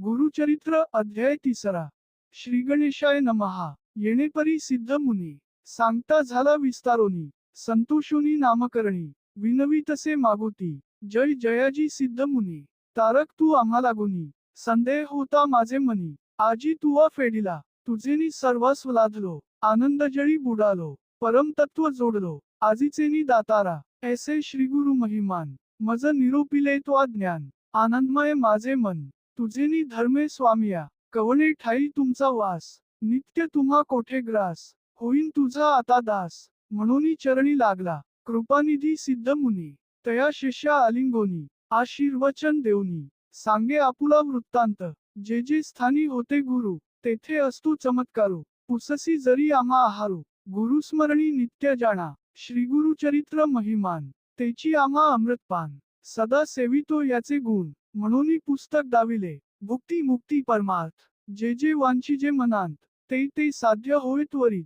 गुरुचरित्र अध्याय तिसरा. श्री गणेशाय नमहा. येणेपरी सिद्ध मुनी. सांगता झाला विस्तारोनी. संतोषोनी नामकरणी. विनवी तसे मागोती. जय जयाजी सिद्ध मुनी. तारक तू आम्हाला गुनी संदेह होता माझे मनी. आजी तुवा फेडिला. तुझेनी सर्वस्व लादलो. आनंद जळी बुडालो. परमतत्व जोडलो. आजीचेनी दातारा. ऐसे श्री गुरु महिमान. मज निरोपिले तो ज्ञान. आनंदमय माझे मन. तुझेनी धर्मे स्वामिया कवणे ठाई तुमचा वास नित्य तुम्हा कोठे ग्रास होईन तुझा आता दास म्हणून चरणी लागला कृपानिधी सिद्ध मुनी तया शिष्या आलिंगोनी आशीर्वचन देऊनी सांगे आपुला वृत्तांत जे जे स्थानी होते गुरु तेथे असतो चमत्कारो पुससी जरी आमा आहारो गुरुस्मरणी नित्य जाणा श्री गुरु चरित्र महिमान तेची आमा अमृतपान सदा सेवितो याचे गुण म्हणून पुस्तक दाविले. भुक्ती मुक्ती परमार्थ. जे जे वांछिजे मनांत. ते ते साध्य होय त्वरित.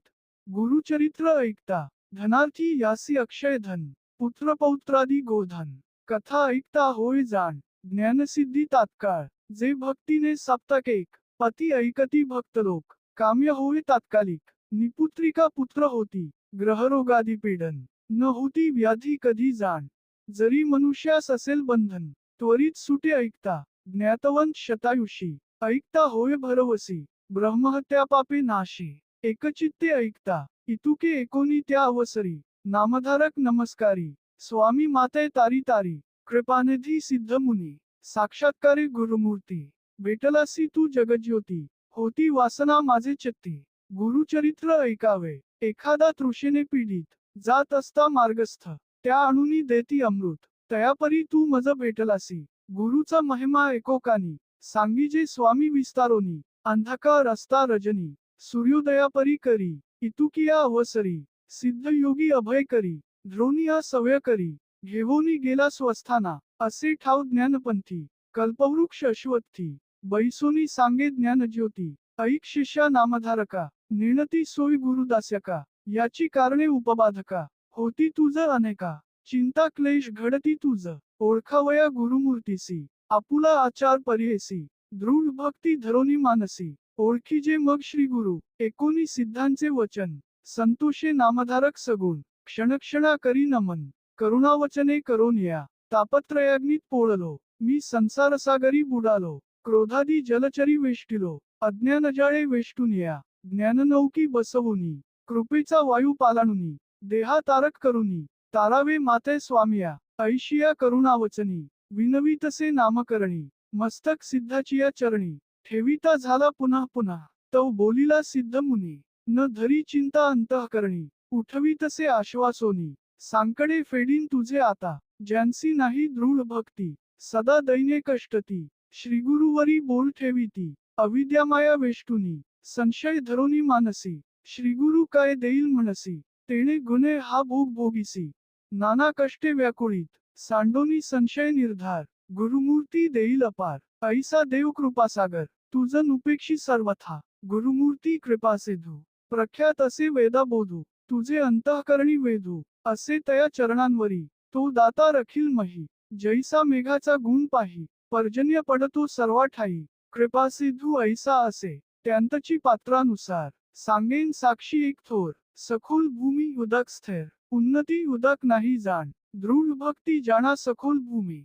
गुरुचरित्र ऐकता. धनार्थी यासी अक्षय धन. पुत्र पौत्रादी गोधन. कथा ऐकता होय जाण. ज्ञानसिद्धी तात्काळ. जे भक्तीने सप्तक एक. पती ऐकती भक्त लोक काम्य होय तात्कालिक. निपुत्रिका पुत्र होती. ग्रहरोगादी पीडन. न होती व्याधी कधी जाण. जरी मनुष्यास असेल बंधन. त्वरित सुटे ऐकता. ज्ञातवंत शतायुषी. ऐकता होय भरवसी. ब्रह्महत्या पापे नाशी. एकचित्ते ऐकता. इतुके एकोणी त्या अवसरी. नामधारक नमस्कारी. स्वामी माते तारी तारी. कृपानिधी सिद्ध मुनी. साक्षात्कारे गुरुमूर्ती. भेटलासी तू जगज्योती. होती वासना माझे चित्ती. गुरुचरित्र ऐकावे. एखादा तृषेने पीडित. जात असता मार्गस्थ. त्या अणुनी देती अमृत. तयापरी तू मज भेटलासी गुरुचा महिमा एकोकानी. सांगी जे स्वामी विस्तारोनी. अंधका रस्ता रजनी. सूर्योदयापरी करी. इतुकिया अवसरी. सिद्ध योगी अभय करी. द्रोणिया सवय करी. घेवोनी गेला स्वस्थाना. असे ठाव ज्ञानपंथी. कल्पवृक्ष अश्वत्थी. बैसोनी सांगे ज्ञान ज्योती ऐक शिष्या नामधारका. निर्णती सोय गुरुदास्यका. याची कारणे उपबाधका. होती तुझ अनेका. चिंता क्लेश घडती तुझ. ओळखावया गुरुमूर्तीसी. आपुला आचार पर्येसी दृढ भक्ती धरोनी मानसी. ओळखी जे मग श्री गुरु. एकोणी सिद्धांचे वचन. संतोषे नामधारक सगुण. क्षणक्षणा करी नमन. करुणावचने करोनिया तापत्रयाग्नीत पोळलो. मी संसारसागरी बुडालो. क्रोधादी जलचरी वेष्टिलो. अज्ञानजाळे वेष्टुनिया ज्ञाननौकी बसवुनी. कृपेचा वायू पालाणुनी. देहा तारक करुनी. तारावे माते स्वामिया ऐशिया करुणावचनी विनवी तसे नामकरणी मस्तक सिद्धाचिया चरणी ठेविता झाला पुन्हा पुन्हा तव बोलिला सिद्ध मुनी न धरी चिंता अंतःकरणी उठवी तसे आश्वासोनी सांकडे फेडीन तुझे आता ज्यांसी नाही दृढ भक्ती सदा दैने कष्टती श्री गुरुवरी बोल ठेविती अविद्यामाया वेष्टुनी संशय धरोनी मानसी श्रीगुरु काय देईल म्हणसी तेणे गुन्हे हा भोग भोगीसी. नाना कष्टे व्याकुळीत. सांडोनी संशय निर्धार. गुरुमूर्ती देईल अपार. ऐसा देव कृपासागर. तुझ उपेक्षी सर्वथा. गुरुमूर्ती कृपा प्रख्यात असे वेदा बोधू तुझे अंतःकरणी वेधू. असे तया चरणांवरी. तो दाता रखील मही. जैसा मेघाचा गुण पाही. पर्जन्य पडतो सर्वा ठाई कृपा ऐसा असे. त्यांतची पात्रानुसार. सांगेन साक्षी एक थोर. सखोल भूमी उदक स्थिर उन्नती उदक नाही जाण दृढ भक्ती जाणा सखोल भूमी.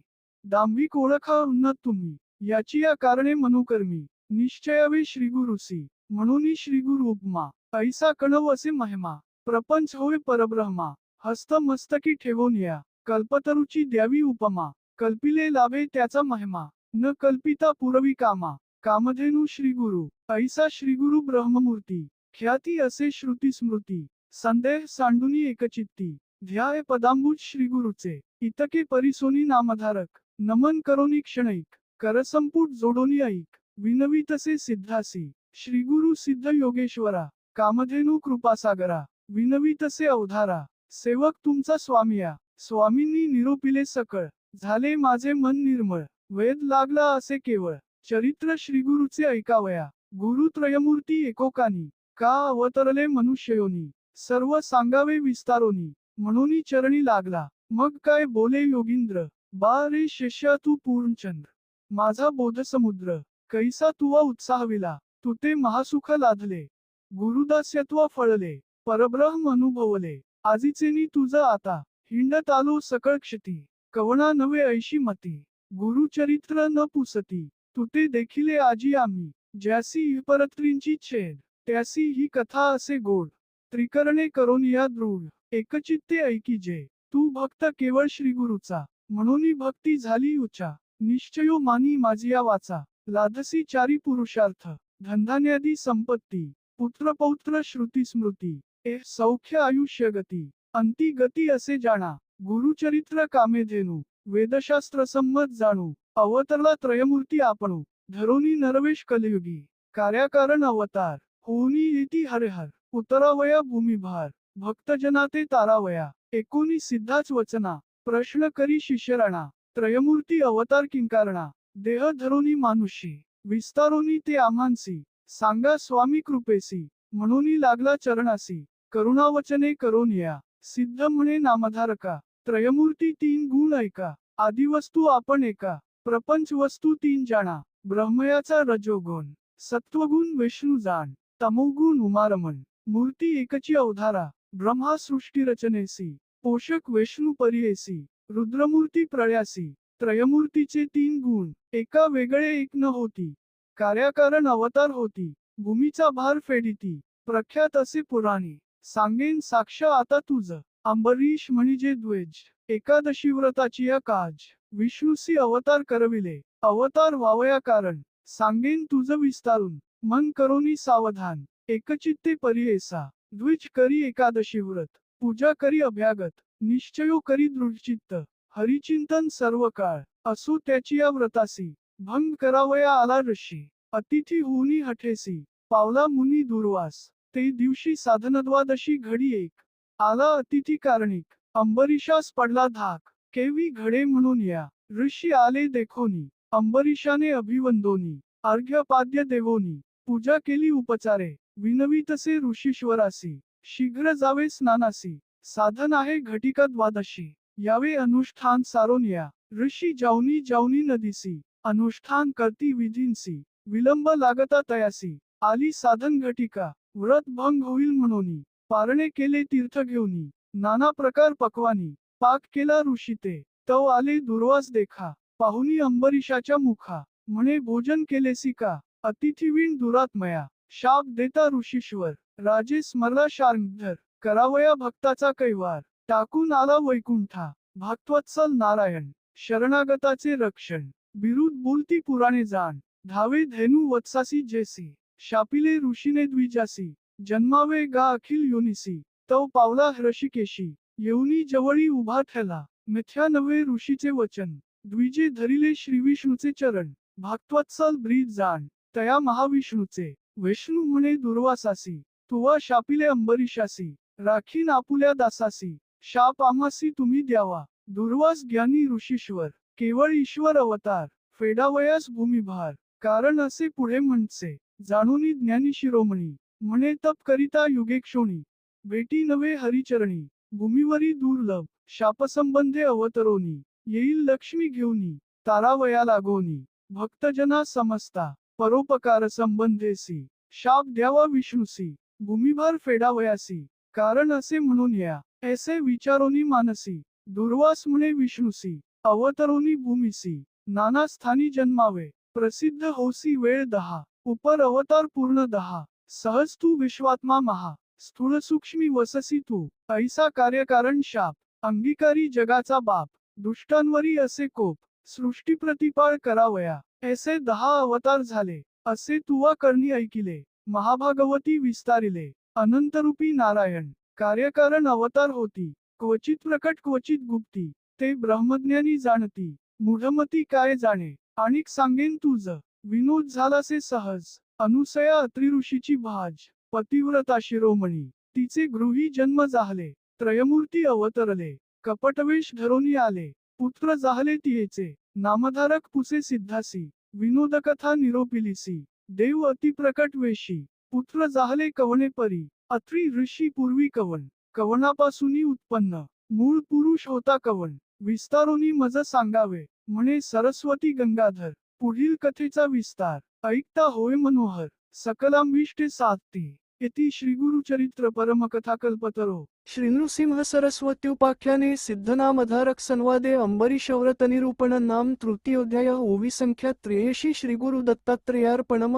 दांभिक ओळखा उन्नत तुम्ही याची या कारणे मनोकर्मी. निश्चयावे श्रीगुरुसी म्हणून श्रीगुरु उपमा ऐसा कणव असे महिमा प्रपंच होय परब्रह्मा हस्त मस्तकी ठेवून या कल्पतरुची द्यावी उपमा कल्पिले लाभे त्याचा महिमा न कल्पिता पुरवी कामा कामधेनू श्रीगुरु ऐसा श्रीगुरु ब्रह्ममूर्ती. ख्याती असे श्रुती स्मृती संदेह सांडुनी एकचित्ती ध्याय पदांबुज श्रीगुरुचे इतके परिसोनी नामधारक नमन करोनी क्षणैक करसंपुट जोडोनी ऐक विनवी तसे सिद्धासी श्रीगुरु सिद्ध योगेश्वरा कामधेनू कृपासागरा विनवी तसे अवधारा सेवक तुमचा स्वामीया स्वामींनी निरोपिले सकळ झाले माझे मन निर्मळ वेद लागला असे केवळ चरित्र श्रीगुरुचे ऐकावया गुरु त्रयमूर्ती एकोकानी का अवतरले मनुष्ययोनी? सर्व सांगावे विस्तारोनी. म्हणून चरणी लागला. मग काय बोले योगींद्र? बा रे शिष्या तू पूर्णचंद्र माझा बोधसमुद्र. कैसा तुवा उत्साहविला. तू ते महासुख लाधले गुरुदास्यत्व फळले. परब्रह्म अनुभवले. आजीचेनी तुझं आता. हिंडत आलो सकळ क्षती. कवणा नवे ऐशी मती. गुरुचरित्र न पुसती. तू ते देखिले आजी आम्ही. ज्यासी परत्रींची छेद. त्यासी ही कथा असे गोड त्रिकरणे करून या दृढ एकचित्ते ऐकी जे तू भक्त केवळ श्री गुरुचा म्हणून भक्ती झाली उचा निश्चयो मानी माझी या वाचा लाधसी चारी पुरुषार्थ धनधान्यादी संपत्ती पुत्रपौत्र श्रुती स्मृती ए सौख्य आयुष्य गती अंती गती असे जाणा गुरुचरित्र कामे धेनू वेदशास्त्र संमत जाणू अवतरला त्रयमूर्ती आपणू धरोनी नरवेश कलयुगी कार्याकारण अवतार होनी येती हरिहर. उतरावया भूमिभार. भक्तजनाते तारावया. एकोणी सिद्धाच वचना. प्रश्न करी शिष्यराणा. त्रयमूर्ती अवतार किंकारणा. देह धरोनी मानुषी. विस्तारोनी ते आम्हांसी. सांगा स्वामी कृपेसी. म्हणून लागला चरणासी. करुणावचने करून या. सिद्ध म्हणे नामधारका. त्रयमूर्ती तीन गुण ऐका. आदिवस्तू आपण एका. प्रपंच वस्तू तीन जाणा. ब्रह्मयाचा रजोगुण. सत्वगुण विष्णू जाण. तमोगुण उमारमण मूर्ती एकची अवधारा ब्रह्मा सृष्टी रचनेसी पोषक विष्णू परियेसी रुद्रमूर्ती प्रळ्यासी त्रयमूर्तीचे तीन गुण एका वेगळे एक न होती कार्याकारण अवतार होती भूमीचा भार फेडिती प्रख्यात असे पुराणे सांगेन साक्ष आता तुझ अंबरीश म्हणजे द्वेज एकादशी व्रताची या काज विष्णुसी अवतार करविले अवतार वावया कारण सांगेन तुझ विस्तारून मन करोनी सावधान एकचित्ते परियेसा द्विज करी एकादशी व्रत पूजा करी अभ्यागत निश्चयो करी दृढचित्त हरिचिंतन सर्व काळ असो त्याची या व्रतासी भंग करावया आला ऋषी अतिथी होऊनी हठेसी पावला मुनी दुर्वास ते दिवशी साधनद्वादशी घडी एक आला अतिथी कारणिक अंबरीशास पडला धाक केवी घडे म्हणून या ऋषी आले देखोनी अंबरीशाने अभिवंदोनी अर्घ्यपाद्य देवोनी पूजा केली उपचारे. विनवी तसे ऋषीश्वरासी. शीघ्र जावे स्नानासी. साधन आहे घटिका द्वादशी. यावे अनुष्ठान सारोन या ऋषी जाऊनी जाऊनी नदीसी. अनुष्ठान करती विधींसी. विलंब लागता तयासी. आली साधन घटिका. व्रत भंग होईल म्हणून. पारणे केले तीर्थ घेऊनी. नाना प्रकार पकवानी. पाक केला ऋषी ते तव आले दुर्वास देखा. पाहुनी अंबरीशाच्या मुखा. म्हणे भोजन केलेसी का? अतिथिवीण दुरात्मया शाप देता ऋषीश्वर. राजे स्मरला शार्ंगधर करावया भक्ताचा कैवार टाकून आला वैकुंठा भक्तवत्सल नारायण शरणागताचे रक्षण बिरुद बोलती पुराणे जाण धावे धेनू वत्सासी जेसी शापिले ऋषीने द्विजासी जन्मावे गा अखिल योनिसी तव पावला हृषिकेशी येऊनी जवळी उभा ठेला मिथ्या नवे ऋषीचे वचन द्विजे धरिले श्रीविष्णूचे चरण भक्तवत्सल ब्रीद जाण तया महाविष्णूचे विष्णू म्हणे दुर्वासासी तुवा शापिले अंबरीशासी राखी नापुल्या दासासी शाप आमासी तुम्ही द्यावा दुर्वास ज्ञानी ऋषीश्वर केवळ ईश्वर अवतार फेडावयास भूमिभार कारण असे पुढे म्हणचे जाणूनी ज्ञानी शिरोमणी म्हणे तप करिता युगेक्षोणी बेटी नवे हरिचरणी भूमीवरी दुर्लभ शापसंबंधे अवतरोनी येईल लक्ष्मी घेऊनी तारावया लागोनी भक्तजना समजता परोपकार संबंधेसी शाप द्यावा विष्णुसी भूमिभार फेडावयासी कारण असे म्हणून या ऐसे विचारोनी मानसी दुर्वास म्हणे विष्णुसी अवतरोनी भूमिसी नाना स्थानी जन्मावे प्रसिद्ध होसी वेळ दहा उपर अवतार पूर्ण दहा सहज तू विश्वात्मा महा स्थूळ सूक्ष्मी वससी तू ऐसा कार्यकारण शाप अंगीकारी जगाचा बाप दुष्टांवरी असे कोप सृष्टी प्रतिपाळ करावया. ऐसे दहा अवतार झाले. असे तुवा करणी ऐकिले. महाभागवती विस्तारिले. अनंतरूपी नारायण. कार्यकारण अवतार होती. क्वचित प्रकट क्वचित गुप्ती. ते ब्रह्मज्ञानी जाणती. मूढमती काय जाणे? आणिक सांगेन तुझ. विनोद झालासे सहज. अनुसया अत्रिऋषीची भाज. पतिव्रता शिरोमणी. तिचे गृही जन्म जाहले. त्रयमूर्ती अवतरले. कपटवेश धरोनी आले. पुत्र जाहले तियेचे नामधारक पुसे सिद्धासी. विनोदकथा निरोपिलीसी. देव अतिप्रकट वेशी. पुत्र जाहले कवणे परी. अत्रि ऋषी पूर्वी कवन. कवनापासूनी उत्पन्न. मूळ पुरुष होता कवन. विस्तारोनी मज सांगावे. म्हणे सरस्वती गंगाधर. पुढील कथेचा विस्तार. ऐकता होय मनोहर. सकलांविष्टे साधती. इति श्रीगुरुचरित्र परमकथाकल्पतरो। श्रीनृसिंह सरस्वत्युपाख्याने सिद्धनामधारक संवादे अंबरीशव्रत निरूपण नाम तृतीयोध्याय ओवी संख्या त्रेयशी श्रीगुरु दत्तात्रेयार्पणम